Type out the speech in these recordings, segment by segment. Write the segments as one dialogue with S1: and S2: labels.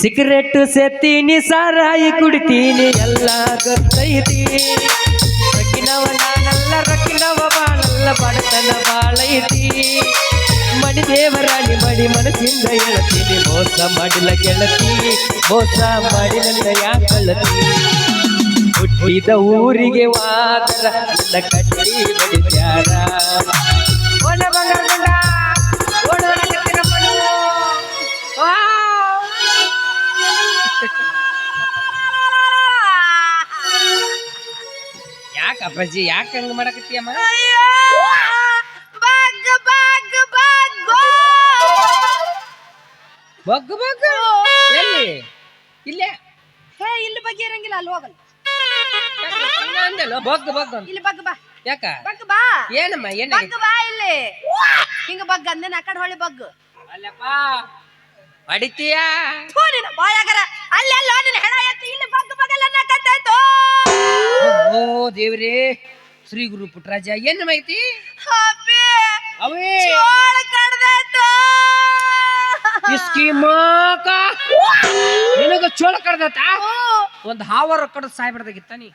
S1: Cigarette ಸೇತೀನಿ, ಸಾರಾಯಿ ಕುಡಿತೀನಿ. ಎಲ್ಲ ಗೊತ್ತೈತಿ. ರೊಕ್ಕಿನವ ನಾನಲ್ಲ, ರಕ್ಕಿನವ ಬಾಳಲ್ಲ, ಬಡತನ ಬಾಳೈತಿ. ಮಡಿ ದೇವರಾಣಿ ಮಡಿ ಮನಸ್ಸಿಂದ ಹೇಳ್ತೀನಿ, ಮೋಸ ಮಾಡಿಲ್ಲ ಗೆಳತಿ, ಮೋಸ ಮಾಡಿಲ್ಲ ಯಾಕಳತಿ ಹುಟ್ಟಿದ ಊರಿಗೆ ವಾದರ ಕಟ್ಟಿ ಬಡಿದ್ಯಾರ ಒಣ ಬಂಗಾರ ಯಾಕ ಅಪ್ಪಾಜಿ ಯಾಕೆ ಹಂಗ ಮಾಡಕತ್ತೀಯಮ್ಮ
S2: ಅಮ್ಮ? ಬಗ್ಗು, ಬಗ್ಗು,
S1: ಎಲ್ಲಿ? ಇಲ್ಲೇ?
S2: ಹೇ ಇಲ್ಲಿ ಬಗ್ಗೆ ಇರಂಗಿಲ್ಲ ಅಲ್ಲಿ ಹೋಗಲ್ಲ
S1: ಹಂಗ ಅಂದೆಲ್ಲ ಬಗ್ಗು ಬಗ್ಗು ಅಂತ.
S2: ಇಲ್ಲಿ ಬಗ್ಗ ಬಾ.
S1: ಯಾಕ?
S2: ಬಗ್ಗ ಬಾ.
S1: ಏನಮ್ಮ ಏನ
S2: ಬಗ್ಗ ಬಾ ಇಲ್ಲಿ. ಹಿಂಗ ಬಗ್ಗ ಅಂದೆ ಆ ಕಡೆ ಹೊಳಿ ಬಗ್ಗು.
S1: ಅಲ್ಲಪ್ಪ ಹೊಡಿತೀಯ?
S2: ಥೂ ನಿನ್ನ ಬಾಯಾಗರ. ಅಲ್ಲಿ ಅಲ್ಲ ನಿನ್ನ ಹೆಣ
S1: ಓ ದೇವ್ರೇ ಶ್ರೀ ಗುರು ಪುಟ್ರಾಜ ಏನ್ ಮೈತಿ
S2: ಅಪ್ಪಿ
S1: ಅವೇ. ಇಸ್ಕಿ ಮಾಕ. ನಿನಗ ಚೋಳ ಕಡ್ದತ ಒಂದ್ ಹಾವರ ಕಡ್ದು ಸಾಯ್ಬಿಡ್ದಾಗಿತ್ತ ನೀ.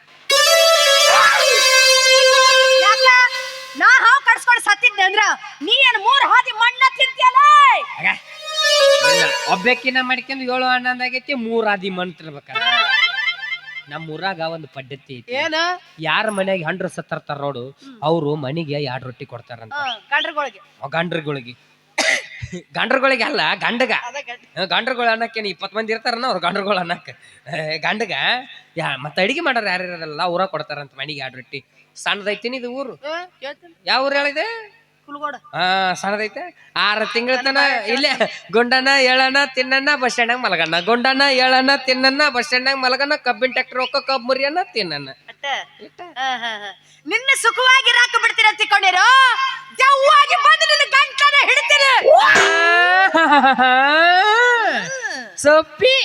S2: ನಾ ಹಾವು ಕಡ್ಸ್ಕೊಂಡು ಸತ್ತಿದ್ದೆ ಅಂದ್ರ ನೀ ಏನ್ ಮೂರ್ ಹಾದಿ ಮಣ್ಣ ತಿಂತಿಯಲ್ಲ?
S1: ಒಬ್ಬಕ್ಕಿನ ಮಾಡ್ಕೊಂಡು ಏಳು ಹನ್ನೊಂದಾಗೈತಿ ಮೂರ್ ಮಣ್ಣು ಮಂತಿರ್ಬೇಕ ನಮ್ಮ ಊರಾಗ ಒಂದು ಪದ್ಧತಿ ಐತಿ.
S2: ಏನ?
S1: ಯಾರ ಮನೆಗೆ ಹಂಡ್ರ ಸತ್ತರ್ತಾರ ನೋಡು ಅವರು ಮನೆಗೆ ಎರಡ್ ರೊಟ್ಟಿ ಕೊಡ್ತಾರಂತ.
S2: ಗಂಡ್ರಗಳಿಗೆ.
S1: ಗಂಡ್ರಗಳಿಗೆ. ಗಂಡ್ರಗಳಿಗೆ ಅಲ್ಲ ಗಂಡಗ. ಗಂಡ್ರಗಳು ಅನ್ನಕ್ಕೇನು ಇಪ್ಪತ್ತು ಮಂದಿ ಇರ್ತಾರನ ಅವ್ರು ಗಂಡ್ರಗಳು ಅನ್ನಕ್ಕೆ. ಗಂಡಗ ಯಾ ಮತ್ತೆ ಅಡಿಗೆ ಮಾಡೋರು ಯಾರ್ಯಾರಲ್ಲ ಊರಾಗ ಊರ ಕೊಡ್ತಾರಂತ ಮನೆಗೆ ಎರಡು ರೊಟ್ಟಿ. ಸಣ್ಣದೈತಿನಿ ಇದು ಊರು? ಯಾವ ಊರು ಹೇಳಿದೆ? ಹಾ ಸಣ್ಣದೈತೆ? ಆರು ತಿಂಗಳ ತನ ಇಲ್ಲೇ ಗುಂಡನ ಏಳನ ತಿನ್ನಣ್ಣ ಬಸ್ ಸ್ಟ್ಯಾಂಡಾಗ ಮಲಗಣ್ಣ. ಗುಂಡನ ಏಳನ ತಿನ್ನಣ್ಣ ಬಸ್ ಸ್ಟ್ಯಾಂಡಾಗ ಮಲಗಣ್ಣ. ಕಬ್ಬಿನ ಟ್ಯಾಕ್ಟರ್ ಹೋಗೋ ಕಬ್ಬು ಮುರಿಯಣ್ಣ ತಿನ್ನಣ್ಣ.
S2: ನಿನ್ನ ಸುಖವಾಗಿ ರಾಕ ಬಿಡ್ತೀರ ಅಂತಿಕೊಂಡಿರೋ ಜವ್ವಾಗಿ ಬಂದು ನಿನ್ನ ಗಂಟನ ಹಿಡಿತೀನಿ.
S1: ಸೊಪ್ಪಿ.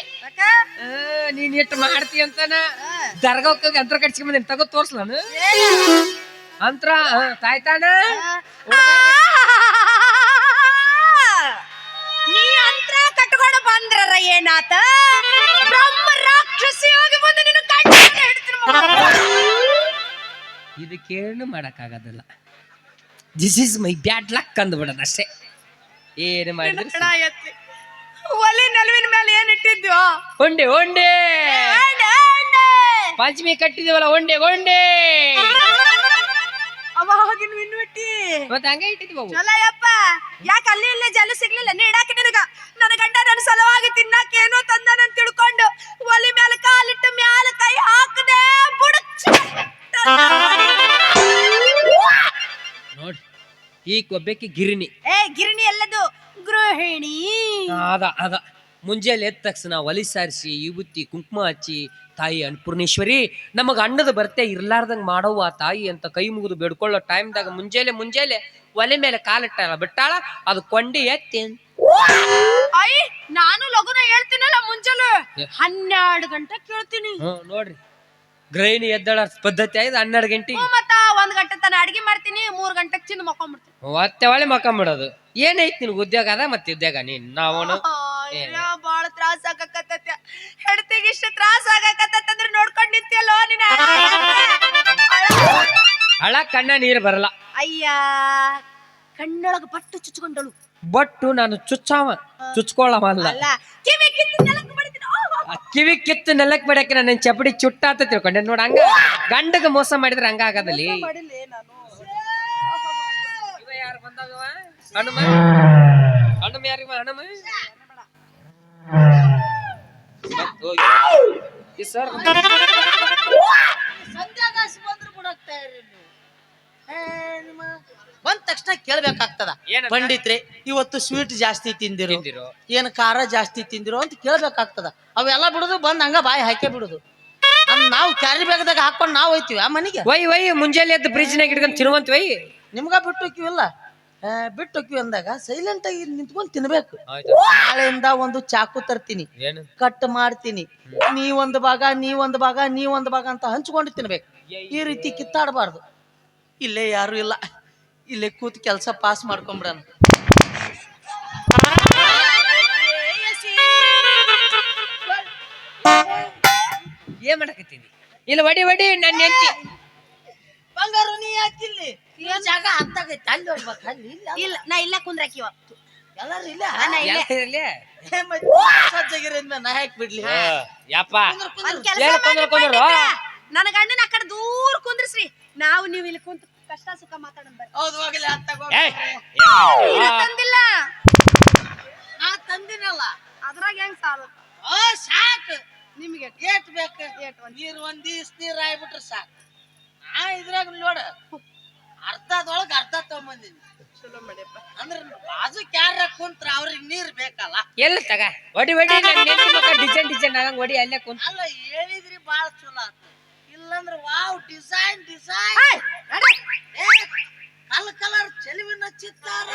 S1: ನೀನ್ ಎಷ್ಟು ಮಾಡ್ತಿ ಅಂತಾನ? ದರ್ಗಕ್ಕೆ ಅಂತರ ಕಟ್ಸ್ಕೊಂಡ್ ತಗೋ ತೋರ್ಸ್ಲಾನು ಅಂತ್ರ ತಾಯ್ತಾನ?
S2: ನೀ ಅಂತ್ರ ಕಟ್ಕೊಂಡು ಬಂದ್ರರ ಏನಾತ? ಬ್ರಹ್ಮ ರಾಕ್ಷಸಿ ಹೋಗಿ ಬಂದು ನಿನ್ನ ಇದು ಹಿಡಿತೀನಿ
S1: ಇದಕ್ಕೇನು ಮಾಡಕ್ಕಾಗೋದಿಲ್ಲ. This is my bad luck ಅಂದ್ಬಿಡೋದು ಅಷ್ಟೇ. ಏನು ಮಾಡಿದ್ರು
S2: ಒಲೆ ಎತ್ತಿ. ಒಲಿ ನಲುವಿನ ಮೇಲೆ ಏನ್ ಇಟ್ಟಿದ್ಯೋ?
S1: ಒಂಡೆ ಒಂಡೆ
S2: ಪಂಚಮಿ ಕಟ್ಟಿದೀವಲ್ಲ
S1: ಪಂಚಮಿ ಕಟ್ಟಿದೀವಲ್ಲ ಒಂಡೆ ಒಂಡೆ
S2: ಅವಾಗಿನ ಮಿನ್ನುಟ್ಟಿ
S1: ಮತ್ತೆ ಹಂಗೆ ಇಟ್ಟಿದ್ವಿ ಅವು.
S2: ಚಲಯಪ್ಪ ಯಾಕೆ ಅಲ್ಲಿ ಇಲ್ಲೇ ಜಲ ಸಿಗ್ಲಿಲ್ಲ? ನೀಡಾಕ ನಿನಗ. ನನ್ನ ಗಂಡ ನನ್ನ ಸಲುವಾಗಿ ತಿನ್ನಾಕ ಏನೋ ತಂದಾನಂತ ತಿಳ್ಕೊಂಡು ಒಲಿ ಮ್ಯಾಲ ಕಾಲಿಟ್ಟು ಮ್ಯಾಲ ಕೈ ಹಾಕದೆ ಬುಡಚ್ಚ.
S1: ನೋಡಿ ಈ ಕೊಬ್ಬೆಕ್ಕೆ ಗಿರಣಿ.
S2: ಏ ಗಿರಣಿ ಎಲ್ಲದು ಗೃಹಿಣಿ.
S1: ಅದ ಅದ ಮುಂಜಾನೆ ಎದ್ದ ತಕ್ಷಣ ಒಲಿ ಸಾರಿಸಿ ವಿಭೂತಿ ಕುಂಕುಮ ಹಚ್ಚಿ ತಾಯಿ ಅನ್ನಪೂರ್ಣೇಶ್ವರಿ ನಮಗೆ ಅಣ್ಣದ ಬರ್ತೆ ಮಾಡೋವು ಮಾಡವ್ವ ತಾಯಿ ಅಂತ ಕೈ ಮುಗಿದು ಬೇಡ್ಕೊಳ್ಳೋ ಟೈಮ್ದಾಗ ಮುಂಜಾನೆ ಮುಂಜಾನೆ ಒಲೆ ಮೇಲೆ ಕಾಲಿಟ್ಟಾಳ ಬಿಟ್ಟಾಳ ಅದು ಕೊಂಡಿ ಎತ್ತಿ.
S2: ಅಯ್ಯ ನಾನು ಲಗುನ ಹೇಳ್ತೀನಲ್ಲ ಮುಂಜಾನೆ. ಹನ್ನೆರಡು ಗಂಟೆ ಕೇಳ್ತೀನಿ.
S1: ಹ್ಮ್ ನೋಡ್ರಿ. ಗ್ರಹಿಣಿ ಎದ್ದಳ ಪದ್ಧತಿ ಆಯ್ತು ಹನ್ನೆರಡು ಗಂಟೆ.
S2: ಹ್ಞೂ ಮತ್ತ ಒಂದ್ ಗಂಟೆ ತನ ಅಡಿಗೆ ಮಾಡ್ತೀನಿ ಮೂರ್ ಗಂಟೆಗೆ ಚಿನ್ನ ಮಕ್ಕೊಂಡ್ಬಿಡ್ತೀನಿ
S1: ಮತ್ತೆ ಒಳ್ಳೆ ಮಕ್ಕಂಬಿಡೋದು. ಏನೈತಿ ನಿನ್ಗೆ ಉದ್ಯೋಗ ಅದ ಮತ್ತೆ ಉದ್ಯೋಗ ನೀನ್? ನಾವನು.
S2: ಅಯ್ಯೋ, ಬಾಳ ತ್ರಾಸ ಆಗಕತ್ತೈತೆ ಹೆಡ್ತಿಗೆ ಇಷ್ಟ ತ್ರಾಸ ಆಗಕತ್ತಂದ್ರೆ ನೋಡ್ಕೊಂಡ್ ನಿಂತಿಯಲ್ಲೋ ನೀನ?
S1: ಹಳ ಕಣ್ಣ ನೀರು ಬರಲ್ಲ.
S2: ಅಯ್ಯ ಕಣ್ಣೊಳಗ ಪಟ್ಟು ಚುಚ್ಕೊಂಡಳು.
S1: ಬಟ್ಟು ನಾನು ಚುಚ್ಚಾವ ಚುಚ್ಕೊಳ್ಳವಲ್ಲ ಅಲ್ಲ
S2: ಕಿವಿ ಕಿತ್ತು ನೆಲಕ್ಕೆ ಬಡಿತೀನಿ
S1: ಕಿವಿ ಕಿತ್ತು ನೆಲಕ್ಕೆ ಬಿಡಕ್ಕೆ ನನ್ನ ಚಪಡಿ ಚುಟ್ಟ ಅಂತ ತಿಳ್ಕೊಂಡೆ. ನೋಡ ಹಂಗ ಗಂಡಗ ಮೋಸ ಮಾಡಿದ್ರೆ ಹಂಗ ಆಗದಲ್ಲಿ?
S2: ಮಾಡಿಲ್ಲ ನಾನು?
S1: ಹನುಮ? ಹನುಮ ಯಾರಿಗ ಹನುಮ? ಸರ್
S3: ಬಂದ ತಕ್ಷಣ ಕೇಳ್ಬೇಕಾಗ್ತದ? ಪಂಡಿತ್ರೆ ಇವತ್ತು ಸ್ವೀಟ್ ಜಾಸ್ತಿ ತಿಂದಿರು. ಏನ್ ಖಾರ ಜಾಸ್ತಿ ತಿಂದಿರೋ ಅಂತ ಕೇಳ್ಬೇಕಾಗ್ತದ. ಅವೆಲ್ಲ ಬಿಡುದು ಬಂದ್ ಹಂಗ ಬಾಯಿ ಹಾಕೇ ಬಿಡುದು. ಅದ್ ನಾವು ಕ್ಯಾರಿ ಬ್ಯಾಗ್ದಾಗ ಹಾಕೊಂಡು ನಾವ್ ಹೋಯ್ತಿವಿ ಆ ಮನೆಗೆ.
S1: ವೈ ವೈ ಮುಂಜಾನೆ ಎದ್ದು ಫ್ರಿಜ್ನಾಗ ಇಟ್ಕೊಂಡು ತಿನ್ನುವಂತ ವೈ
S3: ನಿಮ್ಗ ಬಿಟ್ಟು ಆ, ಬಿಟ್ಟು ಹೋಗಿ ಅಂದಾಗ ಸೈಲೆಂಟ್ ಆಗಿ ನಿಂತ್ಕೊಂಡು ತಿನ್ಬೇಕು.
S1: ಆಯ್ತು.
S3: ನಾಳೆಯಿಂದ ಒಂದು ಚಾಕು ತರ್ತೀನಿ. ಕಟ್ ಮಾಡ್ತೀನಿ. ನೀ ಒಂದು ಭಾಗ ನೀ ಒಂದು ಭಾಗ ನೀ ಒಂದು ಭಾಗ ಅಂತ ಹಂಚ್ಕೊಂಡು ತಿನ್ಬೇಕು. ಈ ರೀತಿ ಕಿತ್ತಾಡಬಾರ್ದು. ಇಲ್ಲೇ ಯಾರು ಇಲ್ಲ. ಇಲ್ಲೇ ಕೂತ್ ಕೆಲಸ ಪಾಸ್ ಮಾಡ್ಕೊಂಬಿಡಣ ಏನ್ ಮಾಡಕತ್ತೀನಿ?
S1: ಇಲ್ಲ ವಡಿ ವಡಿ ನನ್ನ
S3: ಬಂಗಾರ ನೀ ಹಾಕಿಲ್ಲಿ ಈ ಜಾಗ ಹತ್ತಾಗೈತಿ ಅಲ್ಲಿ ಹೋಗ್ಬೇಕು ಅಲ್ಲಿ ಇಲ್ಲ.
S2: ಇಲ್ಲ ನಾ ಇಲ್ಲ ಕುಂದ್ರಾಕಿವ.
S3: ಎಲ್ಲಾರು ಇಲ್ಲ?
S2: ನಾ ಇಲ್ಲೇ.
S1: ಇರ್ಲಿ?
S3: ಏ ಮತ್ತೆ ಸಜ್ಜಾಗಿರೋದ್ನ ನಾ ಯಾಕೆ ಬಿಡ್ಲಿ?
S1: ಯಪ್ಪ.
S2: ಒಂದ್ ಕೆಲಸ
S1: ಕುಂದ್ರು, ಕುಂದ್ರು.
S2: ನನ್ನ ಗಂಡನ ಆ ಕಡೆ ದೂರ ಕುಂದ್ರಿಸ್ರಿ. ನಾವು ನೀವು ಇಲ್ಲಿ ಕುಂತ ಕಷ್ಟ ಸುಖ ಮಾತಾಡೋಣ ಬರ್ರಿ.
S3: ಹೌದು ಹೋಗಲಿ ಹತ್ತಾಗ
S1: ಏಯ್
S2: ಇಲ್ಲ ತಂದಿಲ್ಲ.
S3: ನಾ ತಂದಿನಲ್ಲ.
S2: ಅದ್ರಾಗ ಹೆಂಗ್ ಸಾಲ?
S3: ಓ ಸಾಕು.
S2: ನಿಮ್ಗೆ
S3: ಏಟ್ ಬೇಕು? ನೀರ್ ಒಂದ್ ದಿವ್ಸ ನೀರ್ ಆಗ್ಬಿಟ್ರೆ ಸಾಕು. ಆ ಇದ್ರಾಗ ನೋಡ. ಅರ್ಧದೊಳಗ ಅರ್ಧ ತಗೊಂಬಂದಿನಿ.
S2: ಚಲೋ ಮಾಡ್ಯಪ್ಪ.
S3: ಅಂದ್ರ ಬಾಜು ಕ್ಯಾರ ಕುಂತ್ರ ಅವ್ರಿಗೆ ನೀರ್ ಬೇಕಲ್ಲ.
S1: ಎಲ್ಲಿ ತಗ. ಒಡಿ ಒಡಿ ಡಿಸೈನ್ ಡಿಸೈನ್ ಆಗಂಗ್ ಒಡಿ ಅಲ್ಲೇ ಕುಂತ.
S3: ಅಲ್ಲ ಹೇಳಿದ್ರಿ ಬಾಳ ಚಲೋ ಆತು. ಇಲ್ಲಂದ್ರ ವಾವ್ ಡಿಸೈನ್ ಡಿಸೈನ್. ಕಲ್ ಕಲರ್ ಚೆಲುವಿನ ಚಿತ್ತಾರ.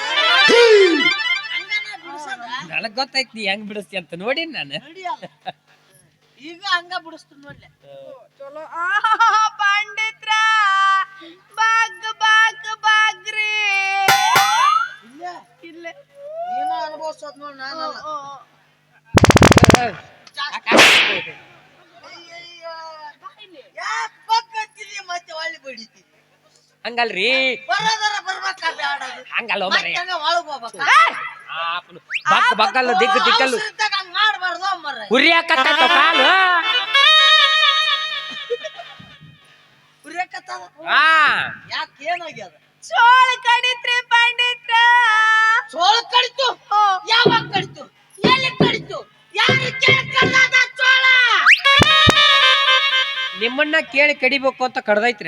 S1: ನನಗ್ ಗೊತ್ತಾಯ್ತು ನೀ ಹೆಂಗ್ ಬಿಡಿಸ್ತಿ ಅಂತ ನೋಡಿ ನಾನು.
S3: ಈಗ ಹಂಗ ಬಿಡಿಸ್ತೀನಿ ನೋಡ್ಲೆ.
S2: ಚಲೋ. ಪಂಡಿತ್ರ. ಬಾಗ್ ಬಾಗ್ ಬಾಗ್ರಿ.
S3: ಇಲ್ಲ?
S2: ಇಲ್ಲ.
S3: ನೀನ ಅನುಭವಿಸೋದ್ ನೋಡ್ ಬಗ್ಗತ್ತಿದಿ ಮತ್ತೆ ಒಳ್ಳೆ ಬಡಿತಿ?
S1: ಹಂಗಲ್ರಿ.
S3: ಬರೋದರ ಬರ್ಬೇಕ ಬ್ಯಾಡದು
S1: ಹಂಗಲ್ಲ
S3: ಮತ್ತೆ
S1: ಮರೆ
S3: ಹಂಗ ಒಳಗ್ ಹೋಗ್ಬೇಕ?
S1: ಬಗ್ ಬಗ್ಗಲ್ಲ ದಿಗ್ಗು ದಿಕ್ಕಲ್ಲು
S3: ಮಾಡ್ಬಾರ್ದು
S1: ಕಾಲು. ಆ.
S3: ಯಾಕೆ ಏನಾಗ್ಯದ
S2: ಚೋಳ ಕಡಿತ್ರಿ ಪಂಡಿತ್ರ.
S3: ಚೋಳ ಕಡಿತು? ಯಾವಾಗ ಕಡಿತು? ಎಲ್ಲಿ ಕಡಿತು? ಯಾರು ಕೇಳಿ ಕಡ್ದಾದ ಚೋಳ
S1: ನಿಮ್ಮನ್ನ ಕೇಳಿ ಕಡಿಬೇಕು ಅಂತ ಕಡ್ದೈತ್ರ?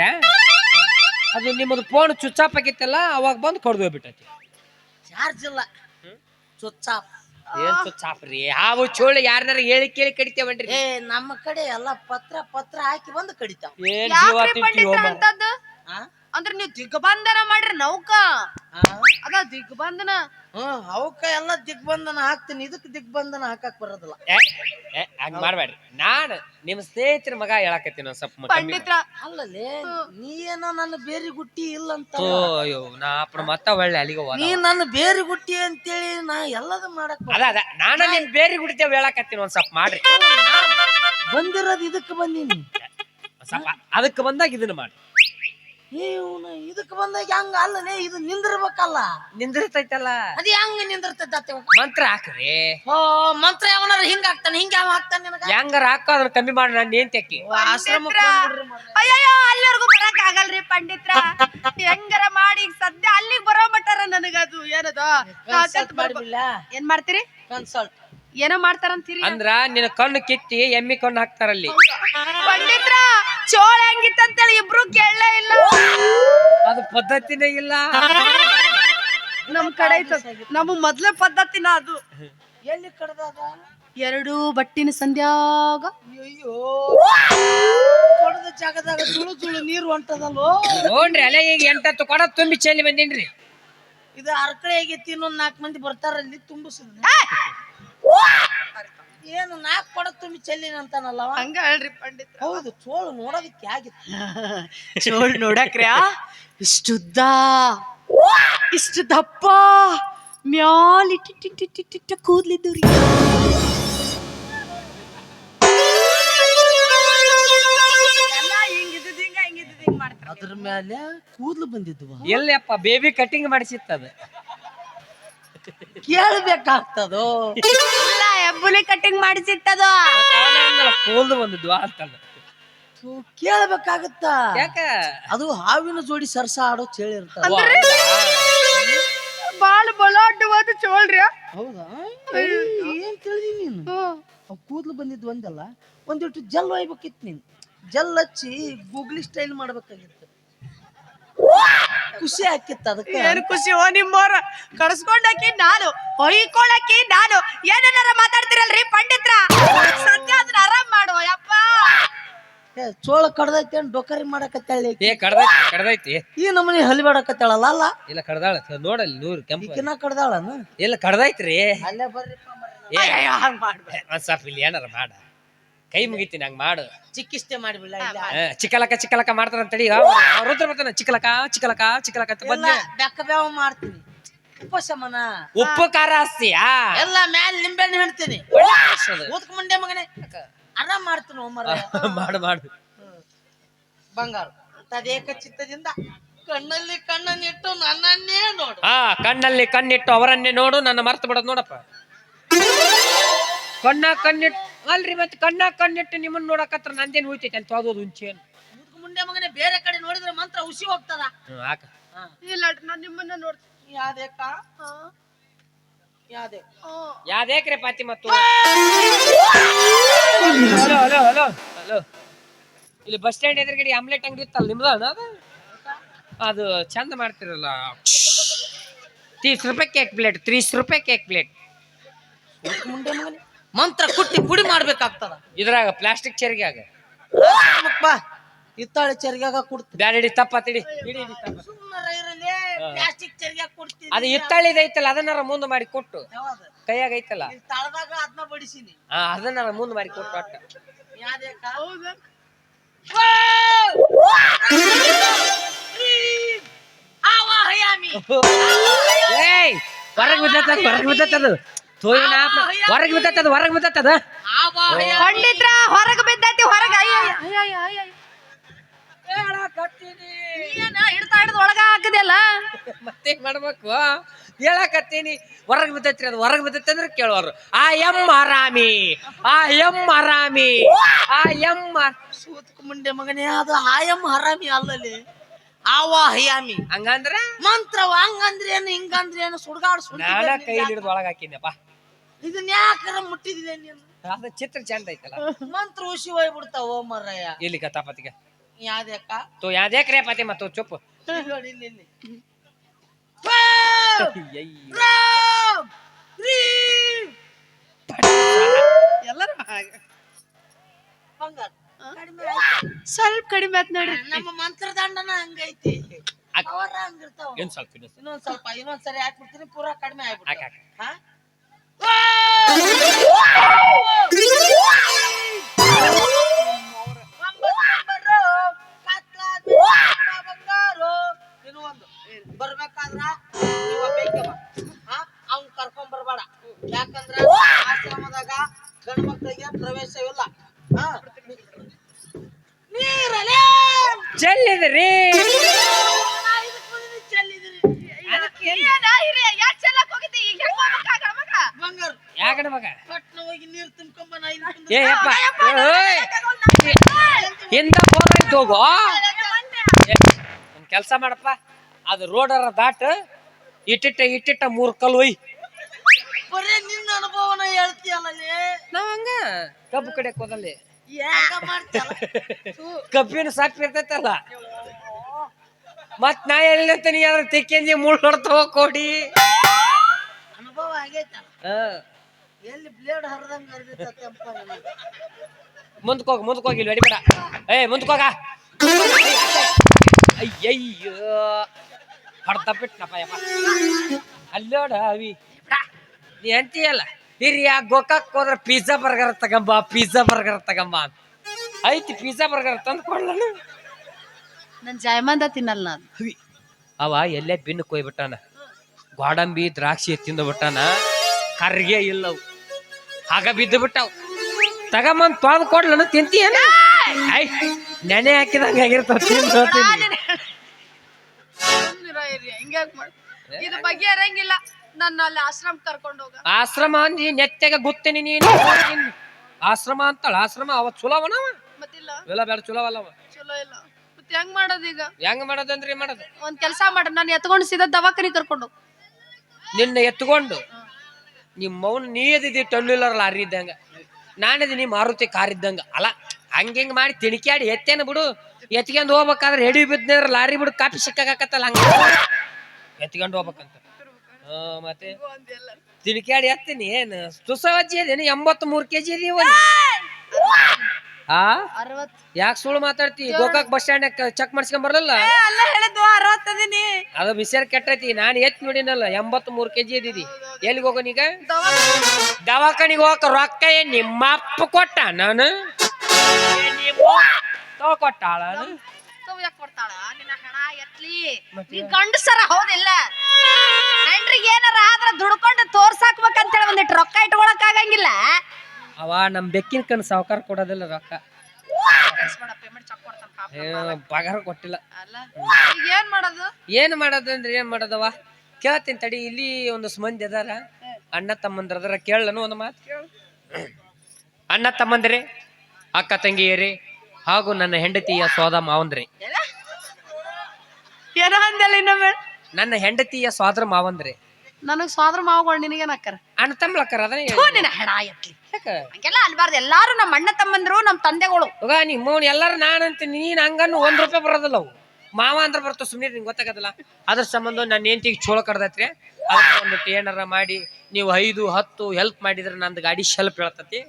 S1: ಅದು ನಿಮ್ಮದು ಫೋನ್ ಚುಚ್ಚಾಪ್ ಆಗಿತ್ತಲ್ಲ ಅವಾಗ ಬಂದು ಕಡ್ದು ಹೋಗ್ಬಿಟ್ಟೈತಿ.
S3: ಚಾರ್ಜ್ ಇಲ್ಲ. ಚುಚ್ಚಾಪ್.
S1: ಏನ್ ಚುಚ್ ಆಫ್ ರೀ ಹಾವು ಚೋಳು ಯಾರನ್ನಾರ ಹೇಳಿ ಕೇಳಿ ಕಡಿತೇವನ್ರಿ?
S3: ಏ ನಮ್ಮ ಕಡೆ ಎಲ್ಲ ಪತ್ರ ಪತ್ರ ಹಾಕಿ ಬಂದು ಕಡಿತಾವ.
S1: ಏನ್ ಜೀವ
S2: ಯಾಕ್ರಿ
S1: ತಿಂತೀವೋ
S2: ಪಂಡಿತ್ರ
S1: ಮಾರ್ರೆ.
S2: ಅಂತದ್ದು
S3: ಆ?
S2: ಅಂದ್ರ ನೀವು ದಿಗ್ಬಂಧನ ಮಾಡ್ರಿ ನೌಕ.
S3: ಆ?
S2: ಅದ ದಿಗ್ಬಂಧನ.
S3: ಹ್ಮ್ ಅವಕ್ಕ ಎಲ್ಲ ದಿಗ್ಬಂಧನ ಹಾಕ್ತೀನಿ. ಇದಕ್ ದಿಗ್ಬಂಧನ ಹಾಕಕ್ ಬರೋದಿಲ್ಲ.
S1: ಹಂಗ್ ಮಾಡ್ಬೇಡ್ರಿ. ನಾನ್ ನಿಮ್ ಸ್ನೇಹಿತರ ಮಗ ಹೇಳಕತ್ತೀನಿ ಒಂದ್ ಸ್ವಲ್ಪ ಕಮ್ಮಿ
S2: ಪಂಡಿತ್ರ.
S3: ಅಲ್ಲಲೇ ನೀ ಏನೋ ನನ್ನ ಬೇರಿ ಗುಟ್ಟಿ ಇಲ್ಲ ಅಂತ
S1: ಅಯ್ಯೋ ನಾ ಅಪ್ಪ ಮತ್ತ ಒಳ್ಳೆ ಅಲ್ಲಿಗೆ ಹೋದ.
S3: ನೀ ನನ್ನ ಬೇರಿ ಗುಟ್ಟಿ ಅಂತೇಳಿ ನಾ ಎಲ್ಲದ ಮಾಡಕ್
S1: ಅದ ಅದ. ನಾನ ನಿನ್ ಬೇರೆ ಗುಡಿತೇವ್ ಹೇಳಕತ್ತೀನಿ ಒಂದ್ ಸ್ವಲ್ಪ ಮಾಡ್ರಿ.
S3: ಬಂದಿರೋದ್ ಇದಕ್ ಬಂದೀನಿ.
S1: ಒಂದ್ ಸ್ವಲ್ಪ ಅದಕ್ಕೆ ಬಂದಾಗ ಇದನ್ನ ಮಾಡಿ
S3: ಏ ಇವ್ನು ಇದಕ್ ಬಂದಾಗ ಹಂಗ ಅಲ್ಲಲೇ ಇದು ನಿಂದಿರ್ಬೇಕಲ್ಲ.
S1: ನಿಂದಿರ್ತೈತಲ್ಲ?
S3: ಅದ್ ಹೆಂಗ ನಿಂದಿರ್ತೈತೆ
S1: ಮಂತ್ರ ಹಾಕ್ರಿ.
S3: ಓ ಮಂತ್ರ ಯಾವನಾರ ಹಿಂಗ ಹಾಕ್ತಾನೆ ಹಿಂಗ ಯಾವ ಹಾಕ್ತಾನೆ ನಿನಗ?
S1: ಹೆಂಗಾರ ಹಾಕೋ ಅದನ್ನ ಕಮ್ಮಿ ಮಾಡಿ ನಾನು ಏನ್ ತೆಕ್ಕಿ.
S3: ಆಶ್ರಮಕ್ಕೆ ಬಂದ್ಬಿಡ್ರಿ
S2: ಅಯ್ಯಯ್ಯೋ ಅಲ್ಲಿವರೆಗೂ ಬರಕ್ ಆಗಲ್ರಿ ಪಂಡಿತ್ರ. ಹೆಂಗಾರ ಮಾಡಿ ಈಗ ಸದ್ಯ ಅಲ್ಲಿಗೆ ಬರೋ ಮಟ್ಟಾರ ನನಗದು ಏನದ? ಅತ್ಯಂತ ಬರ್ಬ- ಏನ್ ಮಾಡ್ತೀರಿ?
S3: ಕನ್ಸಲ್ಟ್
S2: ಏನೋ ಮಾಡ್ತಾರಂತೀರಿ?
S1: ಅಂದ್ರ ನಿನ್ನ ಕಣ್ಣು ಕಿತ್ತಿ ಎಮ್ಮಿ ಕಣ್ಣು ಹಾಕ್ತಾರಲ್ಲಿ.
S2: ಪಂಡಿತ್ರ ಚೋಳ ಹೆಂಗಿತ್ತಂತೇಳಿ ಇಬ್ರು ಕೇಳಲೇ ಇಲ್ಲ.
S1: ಅದು ಪದ್ಧತಿನೇ ಇಲ್ಲ.
S2: ನಮ್ ಕಡೆ ಐತ ನಮ್ಮ ಮೊದ್ಲ ಪದ್ಧತಿನ ಅದು.
S3: ಎಲ್ಲಿ ಕಡ್ದಾಗ
S2: ಎರಡು ಬಟ್ಟಿನ ಸಂಧ್ಯಾಗ
S3: ಅಯ್ಯೋ ಕೊಡದ ಜಾಗದಾಗ ತುಳು ತುಳು ನೀರು ಹೊಂಟದಲ್ಲೋ?
S1: ನೋಡ್ರಿ ಅಲೆ ಈಗ ಎಂಟತ್ತು ಕೊಡ ತುಂಬಿ ಚೆಲ್ಲಿ ಬಂದಿನ್ರಿ.
S3: ಇದು ಅರ್ಕಳೆ ಹೇಗೆ ತಿನ್ನೊಂದ್ ನಾಲ್ಕು ಮಂದಿ ಬರ್ತಾರಲ್ಲಿ ತುಂಬಿಸಿದ ಏನು ನಾಲ್ಕು ಕೊಡ ತುಂಬಿ ಚೆಲ್ಲಿನ ಅಂತಾನಲ್ಲ.
S2: ಹಂಗ ಹೇಳ್ರಿ ಪಂಡಿತ್ರ.
S3: ಹೌದು ಚೋಳು ನೋಡೋದಕ್ಕೆ ಆಗಿತ್ತು
S2: ಚೋಳ್ ನೋಡಕ್ರ್ಯಾ ಇಷ್ಟುದ್ದ. ಇಷ್ಟು ದಪ್ಪ. ಮ್ಯಾಲ್ ಇಟ್ಟಿಟ್ಟಿಟ್ಟಿಟ್ಟಿಟ್ಟ ಕೂದ್ಲಿದ್ದು ರೀ ಎಲ್ಲ ಹಿಂಗಿದ್ದಿದ್ ಹಿಂಗ ಹಿಂಗಿದ್ದಿದ್ ಹಿಂಗ್ ಮಾಡ್ತಾರ.
S3: ಅದ್ರ ಮೇಲೆ ಕೂದ್ಲು ಬಂದಿದ್ವು.
S1: ಎಲ್ಲಪ್ಪ ಬೇಬಿ ಕಟಿಂಗ್ ಮಾಡಿಸಿತ್ತದ.
S3: ಕೇಳ್ಬೇಕಾಗ್ತದೋ?
S2: ಇಲ್ಲ ಹೆಬ್ಬುಲಿ ಕಟಿಂಗ್ ಮಾಡಿಸಿಟ್ಟದ?
S1: ಕೂಲ್ದು ಬಂದಿದ್ವು ಅಂತಲ್ಲ.
S3: ಥು, ಕೇಳ್ಬೇಕಾಗತ್ತ?
S1: ಯಾಕ?
S3: ಅದು ಹಾವಿನ ಜೋಡಿ ಸರ್ಸ ಆಡೋ ಚೇಳಿ ಇರ್ತದ?
S1: ಓ, ಹಂಗಾ?
S2: ಬಾಳ ಬಲಾಢ್ಯವಾದ ಚೋಳ್ರಿ.
S3: ಹೌದಾ? ಏನ್ ತಿಳಿದಿ ನೀನು? ಅವ್ ಕೂದ್ಲು ಬಂದಿದ್ವು ಒಂದಲ್ಲ ಒಂದಿಟ್ಟು ಜಲ್ ಒಯ್ಬೇಕಿತ್ತು ನೀನು. ಜಲ್ ಹಚ್ಚಿ ಗೂಗ್ಲಿ ಸ್ಟೈಲ್ ಮಾಡ್ಬೇಕಾಗಿತ್ತು. ಖುಷಿ ಆಕಿತ್ತು ಅದಕ್ಕೆ?
S2: ಏನು ಖುಷಿ? ಓ ನಿಮ್ಮವ್ರ ಕಳ್ಸ್ಕೊಂಡಾಕಿ ನಾನು ಹೊಯ್ಕೊಳಕಿ ನಾನು. ಏನೇನಾರ ಮಾತಾಡ್ತಿರಲ್ರಿ ಪಂಡಿತ್ರ? ಸದ್ಯ ಅದನ್ನ ಆರಾಮ್ ಮಾಡು ಯಪ್ಪ
S3: ಏ, ಚೋಳ ಕಡ್ದೈತಿ ಏನ್ ಡೊಕರಿ ಮಾಡಕತ್ತಾಳಿ
S1: ಏ ಕಡ್ದೈತಿ ಕಡ್ದೈತಿ.
S3: ಈ ನಮ್ಮನಿ ಹಲಿಬೇಡಕತ್ತಾಳಲ್ಲ ಅಲ್ಲ?
S1: ಇಲ್ಲ ಕಡ್ದಾಳ. ನೋಡಲ್ಲಿ ನೂರು ಕೆಂಪು.
S3: ಈಕಿನ ಕಡ್ದಾಳನ?
S1: ಇಲ್ಲ ಕಡ್ದೈತ್ರಿ.
S3: ಅಲ್ಲೇ ಬರ್ರಿಪ್ಪ ಮರ್ರೆ.
S1: ಏ,
S2: ಹಂಗ್ ಮಾಡ್ಬೇಡ.
S1: ಒಂದ್ ಸ್ವಲ್ಪ ಇಲ್ಲಿ ಏನಾರ ಮಾಡ. ಕೈ ಮುಗಿತೀನಿ ಹಂಗ ಮಾಡು.
S3: ಚಿಕಿತ್ಸೆ ಮಾಡಿಬಿಡ ಇಲ್ಲ?
S1: ಚಿಕ್ಕಲಕ ಚಿಕ್ಕಲಕ ಮಾಡ್ತಾರಂತಡಿ ರುದ್ರ ಬರ್ತಾನ ಚಿಕ್ಕಲಕ ಚಿಕ್ಕಲಕ ಚಿಕ್ಕಲಕ ಅಂತ
S3: ಬೆಕ್ಕ ಬೇವು ಮಾಡ್ತೀನಿ. ಉಪಶಮನ.
S1: ಉಪ್ಪು ಖಾರ ಹಸ್ತಿಯಾ
S3: ಎಲ್ಲ ಮ್ಯಾಲ ನಿಂಬೆಹಣ್ಣು ಹಿಡ್ತೀನಿ ಊದ್ಕ ಮುಂಡೆ ಮಗನೇ. ಆರಾಮ್ ಮಾಡ್ತೀನಿ ಒಮ್ಮರ
S1: ಮಾಡು ಮಾಡು.
S3: ಬಂಗಾರ. ತದೇಕ ಚಿತ್ತದಿಂದ ಕಣ್ಣಲ್ಲಿ ಕಣ್ಣನ್ನಿಟ್ಟು ನನ್ನನ್ನೇ ನೋಡು.
S1: ಆ ಕಣ್ಣಲ್ಲಿ ಕಣ್ಣಿಟ್ಟು ಅವರನ್ನೇ ನೋಡು ನನ್ನ ಮರ್ತು ಬಿಡೋದು ನೋಡಪ್ಪ. ಕಣ್ಣ ಕಣ್ಣಿಟ್ಟು ಅಲ್ರಿ ಮತ್ತೆ ಕಣ್ಣ ಕಣ್ಣಿಟ್ಟು ನಿಮ್ಮನ್ನ ನೋಡಕತ್ರ ನಂದೇನು ಉಳಿತೈತೆ ಅಂತ. ತೋದೋದು ಉಂಚೇನು
S3: ಮುಂದೆ ಮುಂಡೆ ಮಗನೇ ಬೇರೆ ಕಡೆ ನೋಡಿದ್ರೆ ಮಂತ್ರ ಹುಸಿ ಹೋಗ್ತದ.
S1: ಆಕ
S2: ಇಲ್ಲ ನಾನು ನಿಮ್ಮನ್ನ ನೋಡ್ತೀನಿ.
S3: ಯಾವ್ದೇಕ ಯಾವ್ದೇ?
S1: ಯಾವ್ದೇಕ್ರೆ ಪಾತಿ ಮತ್ತು ಹಲೋ ಹಲೋ ಹಲೋ ಹಲೋ. ಇಲ್ಲಿ ಬಸ್ ಸ್ಟ್ಯಾಂಡ್ ಎದುರುಗಡೆ ಆಮ್ಲೆಟ್ ಅಂಗಡಿ ಇತ್ತಲ್ಲ ನಿಮ್ದು? ಅದು ಅದು? ಚಂದ ಮಾಡ್ತಿರಲ್ಲ. ತೀಸ್ ರೂಪಾಯಿ ಕೇಕ್ ಪ್ಲೇಟ್ ತ್ರೀಸ್ ರೂಪಾಯಿ ಕೇಕ್ ಪ್ಲೇಟ್.
S3: ಮುಂಡೆ ಮಗನೇ. ಮಂತ್ರ ಕುಟ್ಟಿ ಪುಡಿ ಮಾಡ್ಬೇಕಾಗ್ತದ.
S1: ಇದ್ರಾಗ ಪ್ಲಾಸ್ಟಿಕ್ ಚರಿಗ್ಯಾಗ
S3: ಆಗ. ಇತ್ತಾಳೆ ಚರಿಗಾಗ ಕೊಡ್ತೀನಿ
S1: ಬ್ಯಾಡ ತಪ್ಪ ತಿಡಿ ಇಡಿ. ತಪ್ಪ
S3: ಸುಮ್ಮನೆ ಇರಲಿ ಪ್ಲಾಸ್ಟಿಕ್ ಚರಿಗಾಗ ಕೊಡ್ತೀನಿ.
S1: ಅದು ಐತಲ್ಲ ಅದನ್ನಾರ ಮುಂದೆ ಮಾಡಿ ಕೊಟ್ಟು. ಕೈಯಾಗ ಐತಲ್ಲ.
S3: ಇಲ್ಲಿ ತಳದಾಗ ಅದನ್ನ ಬಡಿಸಿನಿ.
S1: ಅದನ್ನಾರ ಮುಂದೆ ಮಾಡಿ ಕೊಟ್ಟು ಒಟ್ಟ
S3: ಯಾವ್ದೇಕ
S2: ಹೌದಾ.
S3: ಆವಾಹಯಾಮಿ.
S1: ಏಯ್ ಹೊರಗ್ ಬಿದ್ದ ಹೊರಗ್ ಬಿದ್ದತ್ತದು ತೋಯಿನ ಹೊರಗ್ ಬಿದ್ದತ್ತದ ಹೊರಗೆ ಬಿದ್ದತ್ತದ
S3: ಆವಾಹಯಾಮಿ
S2: ಹೊರಗೆ ಹೊರಗ ಬಿದ್ದೈತಿ ಹೊರಗ ಹಿಡ್ತಾ ಹಿಡ್ದು ಒಳಗ ಹಾಕದಿಲ್ಲ?
S1: ಮತ್ತೆ ಮಾಡ್ಬೇಕು? ಹೇಳಕತ್ತೀನಿ. ಹೊರಗ್ ಬಿದ್ದೈತ್ರಿ ಅದು ಹೊರಗ್ ಬಿದ್ದೈತಿ ಅಂದ್ರೆ ಕೇಳೋರು. ಆ ಎಂ ಆರಾಮಿ ಆ ಎಂ ಆರಾಮಿ ಆ ಎಂ
S3: ಸೂತ್ಕ ಮುಂಡೆ ಮಗನೇ ಅದು ಆ ಎಂ ಹರಾಮಿ ಅಲ್ಲಲ್ಲಿ. ಆವಾಹಯಾಮಿ.
S1: ಹಂಗಂದ್ರೆ?
S3: ಮಂತ್ರವಾ ಹಂಗಂದ್ರೆ ಏನು ಹಿಂಗಂದ್ರೆ ಏನು ಸುಡ್ಗಾಡ್
S1: ನಾನ ಕೈ ಹಿಡಿದು ಒಳಗ ಹಾಕಿನಪ್ಪ
S3: ಇದನ್ನ ಯಾಕಾರ ಮುಟ್ಟಿದಿದೆ ನೀನು?
S1: ಅದು ಚಿತ್ರ ಚಂದ ಐತಲ್ಲ.
S3: ಮಂತ್ರ ಉಸಿ ಹೋಗ್ಬಿಡ್ತಾವ ಮರಯ್ಯ?
S1: ಇಲ್ಲಿ ಕಥಾಪತಿಗೆ
S3: ಯಾವ್ದೇಕ
S1: ತೋ ಯಾವ್ದೇಕ್ರೆ ಪತಿ ಮತ್ತು ಚುಪ್ಪು
S3: ನೋಡಿ ಇಲ್ಲಿ ಇಲ್ಲಿ.
S1: ಅಯ್ಯಯ್ಯೋ.
S3: ರಾಮ್! ರೀಮ್!
S2: ಎಲ್ಲರೂ
S3: ಬಂಗಾರ ಕಡಿಮೆ ಆಯ್ತು.
S2: ಸ್ವಲ್ಪ ಕಡಿಮೆ ಆತ್ ನೋಡ್ರಿ.
S3: ನಮ್ಮ ಮಂತ್ರದಂಡನ ಹಂಗೈತಿ. ಅವರ ಹಂಗಿರ್ತಾವ.
S1: ಇನ್ನೊಂದ್ ಸ್ವಲ್ಪ.
S3: ಇನ್ನೊಂದ್ ಸ್ವಲ್ಪ. ಇನ್ನೊಂದ್ ಸರಿ ಹಾಕ್ಬಿಡ್ತೀನಿ ಪೂರಾ ಕಡಿಮೆ ಆಗ್ಬಿಡ್ತಾವ. ಹಾ? ಒಂಬತ್ತೊಂಬರು, ಕತ್ಲಾದ್ಮೇಲೆ ನಮ್ಮ ಬಂಗಾರು. ಇನ್ನು ಒಂದು ಬರ್ಬೇಕಾದ್ರ ನೀವ ಬೇಕವ ಅವ್ನ್ ಕರ್ಕೊಂಡ್ ಬರ್ಬೇಡ ಯಾಕಂದ್ರ ಆಶ್ರಮದಾಗ ಗಂಡ ಮಕ್ಕಳಿಗೆ ಪ್ರವೇಶವಿಲ್ಲ ಹಾ? ನೀರಲೇ
S1: ಚೆಲ್ಲಿದ್ರಿ ಮಗ.
S3: ನಾ
S1: ಏ ಯಪ್ಪ. ಹಿಂದ ಬೋರ್ ಐತ್ ಹೋಗು? ಒಂದ್ ಕೆಲ್ಸ ಮಾಡಪ್ಪ. ಅದು ರೋಡರ ದಾಟ ಇಟ್ಟಿಟ್ಟ ಇಟ್ಟಿಟ್ಟ ಮೂರ್ ಕಲ್ ಒಯ್.
S3: ಬರೇ ನಿನ್ನ ಅನುಭವನ ಹೇಳ್ತೀಯಲ್ಲ
S1: ನಾವ್ ಹಂಗ. ಕಬ್ಬು ಕಡೆ ಹೋದಲ್ಲಿ. ಕಬ್ಬಿನ ಸಾಪ್ ಇರ್ತೈತಲ್ಲ. ಮತ್ ನಾ ಎಲ್ಲಿರ್ತೀನಿ ಯಾರು ತಿಕ್ಕಂಜಿ ಮುಳ್ ಹೊಡ್ತಾವ ಕೋಡಿ.
S3: ಅನುಭವ ಆಗೈತಲ್ಲ.
S1: ಹಾ.
S3: ಎಲ್ಲಿ ಬ್ಲೇಡ್ ಹರಿದಂಗ ಹರಿದೈತಪ್ಪ
S1: ಮುಂದಕ್ಕೆ ಹೋಗಿ ಮುಂದಕ್ಕೆ ಹೋಗಿ ಇಲ್ಲಿ ಹೊಡಿಬೇಡ ಏ ಮುಂದಕ್ಕೆ ಹೋಗ. ಅಯ್ಯಯ್ಯೋ. ಹೊಡ್ತ ಬಿಟ್ನಪ್ಪ ಯಪ್ಪ. ಅಲ್ಲೋಡ ಅವಿ. ನೀ ಅಂತೀಯಲ್ಲ ಹಿರಿಯ ಗೋಕಾಕ್ ಹೋದ್ರೆ ಪಿಜ್ಜಾ ಬರ್ಗರ್ ತಗಂಬ ಪಿಜ್ಜಾ ಬರ್ಗರ್ ತಗಂಬ ಅಂತ. ಐತಿ ಪಿಜ್ಜಾ ಬರ್ಗರ್ ತಂದು ಕೊಡ್ಲನ
S2: ನನ್ ಜಾಯಮಂದ ತಿನ್ನಲ್ಲ ನಾನು.
S1: ಅವ. ಎಲ್ಲೇ ಬಿನ್ನು ಕೊಯ್ಬಿಟ್ಟಾನ ಗೋಡಂಬಿ ದ್ರಾಕ್ಷಿ ತಿಂದು ಬಿಟ್ಟಾನ. ಕರ್ಗೆ ಇಲ್ಲವು. ಹಾಗ ಬಿದ್ದು ಬಿಟ್ಟವು. ತಗಂಬಂದ್ ತೊಳೆದು ಕೊಡ್ಲನು ತಿಂತೀಯನ? ಐ ನೆನೆ ಹಾಕಿದಂಗ ಆಗಿರ್ತಾವ ತಿಂದು ತಿಂದು.
S2: ಹಿಂಗ್ಯಾಕ್ ಮಾಡ್ ಇದು ಬಗ್ಗೆ ಇರಂಗಿಲ್ಲ. ನನ್ನ ಅಲ್ಲಿ ಆಶ್ರಮ ಕರ್ಕೊಂಡು ಹೋಗ.
S1: ಆಶ್ರಮ ಅಂದಿ ನೆತ್ತಾಗ ಗುತ್ತೀನಿ ನೀನು. ನೀನು. ಆಶ್ರಮ ಅಂತಳ ಆಶ್ರಮ ಅವ ಚಲೋವನವ
S2: ಮತ್ತಿಲ್ಲ.
S1: ಇಲ್ಲ ಬೇಡ ಚಲೋವಲ್ಲವ
S2: ಚಲೋ ಇಲ್ಲ. ಮತ್ತೆ ಹೆಂಗ್ ಮಾಡೋದು ಈಗ?
S1: ಹೆಂಗ್ ಮಾಡೋದಂದ್ರೆ ಮಾಡೋದು?
S2: ಒಂದ್ ಕೆಲಸ ಮಾಡ ನಾನು ಎತ್ಕೊಂಡು ಸೀದಾ ದವಾಖಾನಿ ಕರ್ಕೊಂಡು ಹೋಗ್.
S1: ನಿನ್ನ ಎತ್ಕೊಂಡು ನಿಮ್ಮ ಮೌನ ನೀ ಎದಿದ್ದಿ ಟೊಳ್ಳಿಲ್ಲರ ಲಾರಿ ಇದ್ದಂಗ ನಾನಿದ್ದೀನಿ ಮಾರುತಿ ಕಾರ್ ಇದ್ದಂಗ ಅಲ್ಲ ಹಂಗಿಂಗ್ ಮಾಡಿ ತಿಣಿಕ್ಯಾಡಿ ಎತ್ತೇನು ಬಿಡು. ಎತ್ಕೊಂಡು ಹೋಗ್ಬೇಕಾದ್ರೆ ಹೆಡಿ ಬಿದ್ದ್ರ ಲಾರಿ ಬಿಡು ಕಾಪಿ ಸಿಕ್ಕಾಕತ್ತಲ್ಲ ಹಂಗ. ಎತ್ಕೊಂಡು ಹೋಗ್ಬೇಕಂತ. ಮತ್ತೆ? ತಿಣಿಕ್ಯಾಡಿ ಎತ್ತೀನಿ. ಏನು ಸುಸವಜ್ಜಿ ಅದೇನು? ಎಂಬತ್ತ್ ಮೂರು ಕೆ ಜಿ ಇದೀವ ಆ? ಯಾಕೆ ಸುಳ್ಳು ಮಾತಾಡ್ತಿ? ಗೋಕಾಕ್ ಬಸ್ ಸ್ಟ್ಯಾಂಡ್ ಚೆಕ್ ಮಾಡಿಸ್ಕೊಂಡ್ ಬರಲ್ಲ ಅದು ಬಿಸಿಯರ್ ಕೆಟ್ಟೈತಿ ನಾನು ಎತ್ ನೋಡಿನಲ್ಲ ಎಂಬತ್ತು ಮೂರು ಕೆಜಿ ಇದ್ದೀವಿ ಎಲ್ಲಿಗೆ ಹೋಗೋನೀಗ ದವಾಖಾನಿಗೆ. ಹೋಗಕ್ ರೊಕ್ಕ ಏನ್ ನಿಮ್ಮ ಅಪ್ಪ ಕೊಟ್ಟ ನಾನು? ಕೊಟ್ಟಾಳ
S2: ಗಂಡಸರ ಹೌದಿಲ್ಲ. ಏನಾರ ಆದ್ರೆ ದುಡ್ಕೊಂಡು ತೋರ್ಸಾಕ್ಬೇಕಂತೇಳಿ ಒಂದಿಟ್ಟು ರೊಕ್ಕ ಇಟ್ಕೊಳಕ್ ಆಗಂಗಿಲ್ಲ.
S1: ಅವ ನಮ್ ಬೆಕ್ಕಿನ ಕಣ್ ಸಾವುಕಾರ ಕೊಡೋದಿಲ್ಲ ರೊಕ್ಕ. ಏ, ಪಗಾರ ಕೊಟ್ಟಿಲ್ಲ.
S2: ಅಲ್ಲ ಈಗ ಏನ್ ಮಾಡೋದು?
S1: ಅಂದ್ರೆ ಮಾಡೋದಂದ್ರೆ ಏನ್ ಮಾಡೋದವ ಕೇಳ್ತೀನಿ ತಡಿ ಇಲ್ಲಿ ಒಂದು ಸುಮಂದಿ ಅದಾರ ಅಣ್ಣ ತಮ್ಮಂದ್ರ ಅದರ ಕೇಳನು ಒಂದು ಮಾತು. ಕೇಳು. ಅಣ್ಣ ತಮ್ಮಂದ್ರಿ ಅಕ್ಕ ತಂಗಿಯರಿ ಹಾಗೂ ನನ್ನ ಹೆಂಡತಿಯ ಸೋದ ಮಾವಂದ್ರಿ?
S2: ಏನೋ ಅಂದಲ್ಲ ಇನ್ನೊಮ್ಮೆ?
S1: ನನ್ನ ಹೆಂಡತಿಯ ಸೋದರ ಮಾವಂದ್ರಿ.
S2: ನನಗ್ ಸ್ವಾದ್ರ ಮಾವಗಳು ನಿನಗೇನ್ ಹಾಕಾರ
S1: ಅಣ್ಣ ತಮ್ಮಲಕ್ಕರ ಅದನ್ನ
S2: ಥೂ, ನಿನ್ನ ಹೆಣ ಎತ್ಲಿ. ಹಂಗೆಲ್ಲ ಅನ್ಬಾರ್ದು. ಎಲ್ಲಾರು ನಮ್ಮ ಅಣ್ಣ ತಮ್ಮಂದ್ರು ನಮ್ಮ ತಂದೆಗಳು.
S1: ಇವಾಗ ನಿಮ್ಮವ್ನ ಎಲ್ಲಾರು ನಾನಂತ ನೀನು ಹಂಗನ್ನು ಒಂದ್ ರೂಪಾಯಿ ಬರೋದಿಲ್ಲ ಅವು. ಮಾವ ಅಂದ್ರೆ ಬರ್ತಾವ ಸುಮ್ಮನೆ ನಿಂಗೆ ಗೊತ್ತಾಗದಲ್ಲ. ಅದ್ರ ಸಂಬಂಧ ನನ್ನ ಹೆಂಡತಿಗೆ ಚೋಳ ಕಡ್ದೈತ್ರಿ. ಅದಕ್ಕೆ ಒಂದು ಏನಾರ ಮಾಡಿ ನೀವು ಐದು ಹತ್ತು ಹೆಲ್ಪ್ ಮಾಡಿದ್ರೆ ನಂದು ಗಾಡಿ ಶೆಲ್ಪ್ ಹೇಳ್ತತಿ.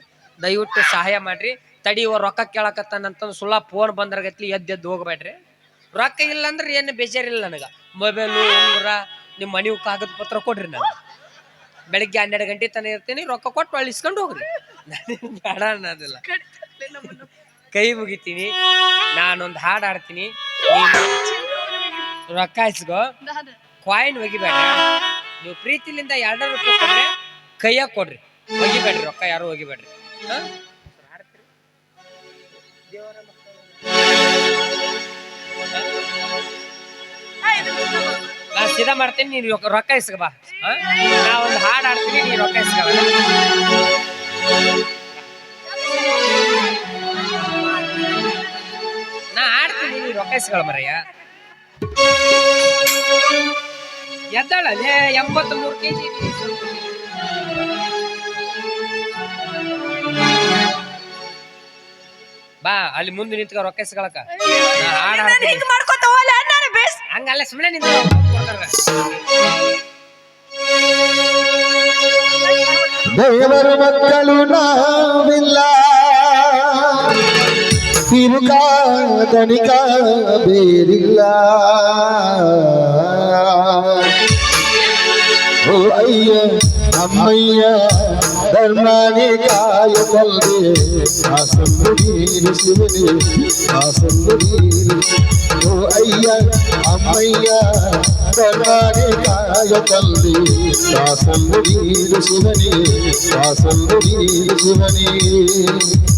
S1: ದಯವಿಟ್ಟು ಸಹಾಯ ಮಾಡ್ರಿ. ತಡಿ ಇವ ರೊಕ್ಕ ಕೇಳಕತ್ತಾನಂತಂದು ಸುಳ್ಳ ಫೋನ್ ಬಂದ್ರಾಗತ್ಲಿ ಎದ್ದು ಎದ್ದು ಹೋಗ್ಬೇಡ್ರಿ. ರೊಕ್ಕ ಇಲ್ಲ ಅಂದ್ರೆ ಏನು ಬೇಜಾರಿಲ್ಲ ನನಗೆ. ಮೊಬೈಲು ಉಂಗುರ ನಿಮ್ಮ ಮನೆಗೆ ಕಾಗದ ಪತ್ರ ಕೊಡ್ರಿ ನಾನು ಬೆಳಿಗ್ಗೆ ಹನ್ನೆರಡು ಗಂಟೆ ತನಕ ಇರ್ತೀನಿ, ರೊಕ್ಕ ಕೊಟ್ಟು ಒಳ್ಳೆ ಇಸ್ಕೊಂಡು ಹೋಗ್ರಿ ಬೇಡ ಅನ್ನೋದಿಲ್ಲ. ಕೈ ಮುಗಿತೀನಿ, ನಾನೊಂದು ಹಾಡು ಆಡ್ತೀನಿ ನೀನು ರೊಕ್ಕ ಇಸ್ಕೋ ಕಾಯಿನ್ ಒಗಿಬೇಡ. ನೀವು ಪ್ರೀತಿಲಿಂದ ಎರಡರ ರೂಪಾಯಿ ಕೊಟ್ರೆ ಕೈಯಾಗ ಕೊಡ್ರಿ. ಒಗಿಬೇಡ್ರಿ, ರೊಕ್ಕ ಯಾರು ಒಗಿಬೇಡ್ರಿ. ಹಾ? ನಾ ಸೀದಾ ಮಾಡ್ತೀನಿ ನೀನು ರೊಕ್ಕ- ಇಸ್ಕ ಬಾ? ನಾ ಒಂದು ಹಾಡು ಆಡ್ತೀನಿ ನೀನು ರೊಕ್ಕ ಇಸ್ಕ ನಾ ಆಡ್ತೀನಿ ನೀನು ರೊಕ್ಕ ಇಸ್ಕೊಳ ಮರಯ್ಯ. ಎದ್ದಾಳಲ್ಲೇ ಎಂಬತ್ತು ಮೂರು ಕೆ ಜಿ ಬಾ ಅಲ್ಲಿ ಮುಂದೆ ನಿಂತ್ಕೊ ರೊಕ್ಕ ಇಸ್ಕೊಳಕ. ನಾ ಹಾಡ್ ಹಾಡ್ತೀನಿ.
S2: ಹಂಗಲ್ಲ
S1: ಸುಮ್ಮನೆ ನಿಂತ
S4: ದೇವರ ಮಕ್ಕಳು ನಾವಿಲ್ಲ ತಿರುಗ ದಣಿಕ ಬೇರಿಲ್ಲ ಓ ಅಯ್ಯ ಅಮ್ಮಯ್ಯ ಧರ್ಮಾನಿ ಕಾಯಕಲ್ದೆ ಆಸಂದು ನೀರು ಶಿವನೇ ಆಸಂದು ನೀರು ಓ ಅಯ್ಯ ಅಮ್ಮಯ್ಯ ಧರ್ಮಾನಿ ಕಾಯಕಲ್ದೆ ಆಸಂದು ನೀರು ಶಿವನೇ ಆಸಂದು ನೀರು ಶಿವನೇ ನಾ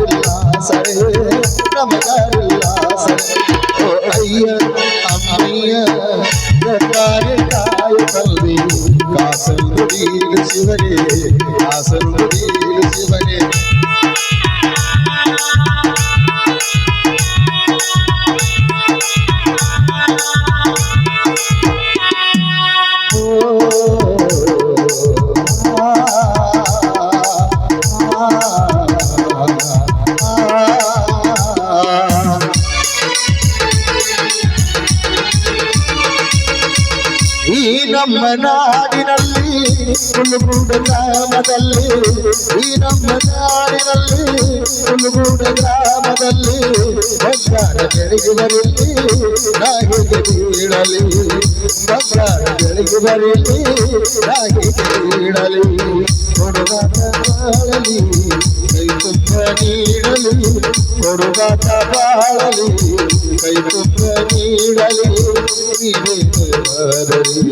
S4: வீடு சுவரே வாசல் வீடு ಹುಲುಗೂಡ ಗ್ರಾಮದಲ್ಲಿ ಈ ನಮ್ಮ ನಾಡಿನಲ್ಲಿ ಹುಲುಗೂಡ ಗ್ರಾಮದಲ್ಲಿ ಬಂಗಾರ ಬೆಳಗ್ಗೆ ಬರಲಿ ನಾಯಿಗೆ ಬೀಳಲಿ ಬಂಗಾರ ಬೆಳಗ್ಗೆ ಬರಲಿ ನಾಯಿಗೆ ಬೀಳಲಿ ಕೊಡುಗಾಟ ಬಾಳಲಿ ಕೈ ತುಂಬ ನೀಡಲಿ ಕೊಡುಗಾಟ ಬಾಳಲಿ ಕೈ ತುಂಬ ನೀಡಲಿ ನೀವೇ ದೇವರಲಿ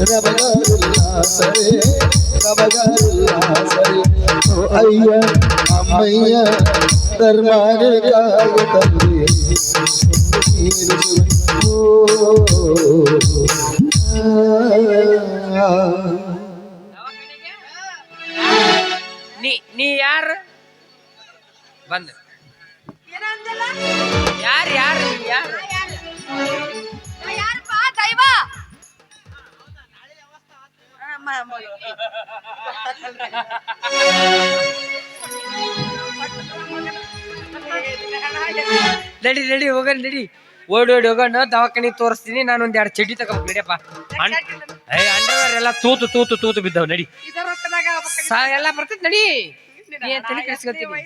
S4: ನಮಗಾರಿಲ್ಲ ಸರಿ ನಮಗಾರಿಲ್ಲ ಸರಿ ಓ ಅಯ್ಯ ಅಮ್ಮಯ್ಯ ಧರ್ಮಾನಿಗಾಗ ತಂದೆ ಓ
S1: ನೀ ನೀ ಯಾರು ಬಂದ. ಯಾರು ಯಾರು ಯಾರು? ನಡಿ ನಡಿ ಹೋಗಣ ನಡಿ. ಓಡಿ ಓಡಿ ಹೋಗೋಣ ದವಾಖಾನಿ ತೋರಿಸ್ತೀನಿ. ನಾನು ಒಂದ್ ಎರಡು ಚಡ್ಡಿ ತಗೋಬೇಕು ನಡಿಯಪ್ಪ ಏ ಅಂಡರ್ವೇರ್ ಎಲ್ಲ ತೂತು ತೂತು ತೂತು ಬಿದ್ದವ್ ನಡಿ. ಸಾ ಎಲ್ಲ ಬರ್ತೈತಿ ನಡಿ. ತಲೆ ಕೆಡ್ಸ್ಕೊತೀನಿ?